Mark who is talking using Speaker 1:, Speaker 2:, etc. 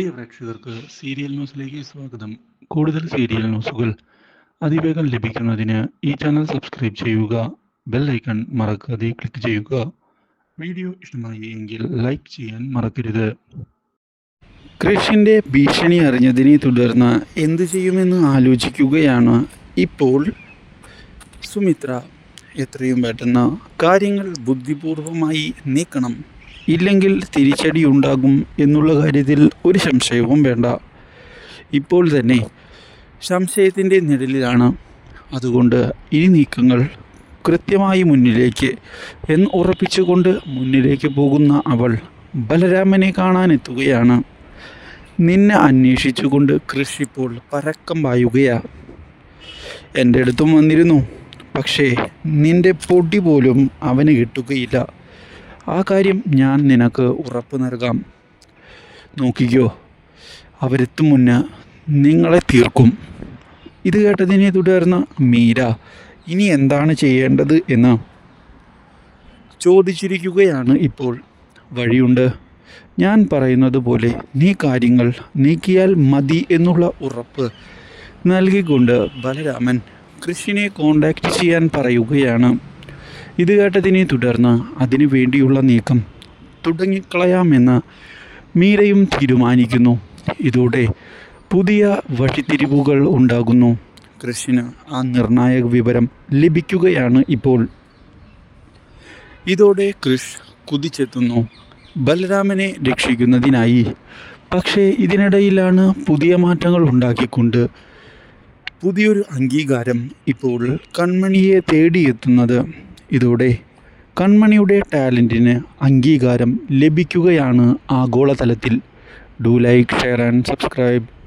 Speaker 1: പ്രിയ പ്രേക്ഷകർക്ക് സീരിയൽ ന്യൂസിലേക്ക് സ്വാഗതം. കൂടുതൽ സീരിയൽ ന്യൂസുകൾ അതിവേഗം ലഭിക്കുന്നതിന് ഈ ചാനൽ സബ്സ്ക്രൈബ് ചെയ്യുക ബെൽ ഐക്കൺ മറക്കാതെ ക്ലിക്ക് ചെയ്യുക. വീഡിയോ ഇഷ്ടമായി എങ്കിൽ ലൈക്ക് ചെയ്യാൻ മറക്കരുത്. കൃഷിന്റെ ഭീഷണി അറിഞ്ഞതിനെ തുടർന്ന് എന്തു ചെയ്യുമെന്ന് ആലോചിക്കുകയാണ് ഇപ്പോൾ സുമിത്ര. എത്രയും പെട്ടെന്ന് കാര്യങ്ങൾ ബുദ്ധിപൂർവമായി നീക്കണം. ഇല്ലെങ്കിൽ തിരിച്ചടി ഉണ്ടാകും എന്നുള്ള കാര്യത്തിൽ ഒരു സംശയവും വേണ്ട. ഇപ്പോൾ തന്നെ സംശയത്തിന്റെ നിഴലിലാണ്. അതുകൊണ്ട് ഈ നീക്കങ്ങൾ കൃത്യമായി മുന്നിലേക്ക് എന്ന് ഉറപ്പിച്ചുകൊണ്ട് മുന്നിലേക്ക് പോകുന്ന അവൾ ബലരാമനെ കാണാനെത്തുകയാണ്. നിന്നെ അന്വേഷിച്ചുകൊണ്ട് കൊണ്ട് ഇപ്പോൾ പരക്കം പായുകയാണ് എന്റെ അടുത്തും വന്നിരുന്നു. പക്ഷേ നിന്റെ പൊടി പോലും അവന് കിട്ടുകയില്ല. ആ കാര്യം ഞാൻ നിനക്ക് ഉറപ്പ് നൽകാം. നോക്കിക്കോ അവരെത്തും മുന്നേ നിങ്ങളെ തീർക്കും. ഇത് കേട്ടതിനെ തുടർന്ന് മീര ഇനി എന്താണ് ചെയ്യേണ്ടത്? എന്ന് ചോദിച്ചിരിക്കുകയാണ് ഇപ്പോൾ. വഴിയുണ്ട്. ഞാൻ പറയുന്നത് പോലെ നീ കാര്യങ്ങൾ നീക്കിയാൽ മതി എന്നുള്ള ഉറപ്പ് നൽകിക്കൊണ്ട് ബലരാമൻ കൃഷിനെ കോണ്ടാക്ട് ചെയ്യാൻ പറയുകയാണ്. ഇത് കേട്ടതിനെ തുടർന്ന് അതിനു വേണ്ടിയുള്ള നീക്കം തുടങ്ങിക്കളയാമെന്ന് മീരയും തീരുമാനിക്കുന്നു. ഇതോടെ പുതിയ വഴിത്തിരിവുകൾ ഉണ്ടാകുന്നു. കൃഷിന് ആ നിർണായക വിവരം ലഭിക്കുകയാണ് ഇപ്പോൾ. ഇതോടെ കൃഷ് കുതിച്ചെത്തുന്നു. ബലരാമനെ രക്ഷിക്കുന്നതിനായി. പക്ഷേ ഇതിനിടയിലാണ് പുതിയ മാറ്റങ്ങൾ ഉണ്ടാക്കിക്കൊണ്ട് പുതിയൊരു അംഗീകാരം ഇപ്പോൾ കൺമണിയെ തേടിയെത്തുന്നത്. ഇതോടെ കൺമണിയുടെ ടാലന്റിന് അംഗീകാരം ലഭിക്കുകയാണ് ആഗോളതലത്തിൽ. Do like share and subscribe.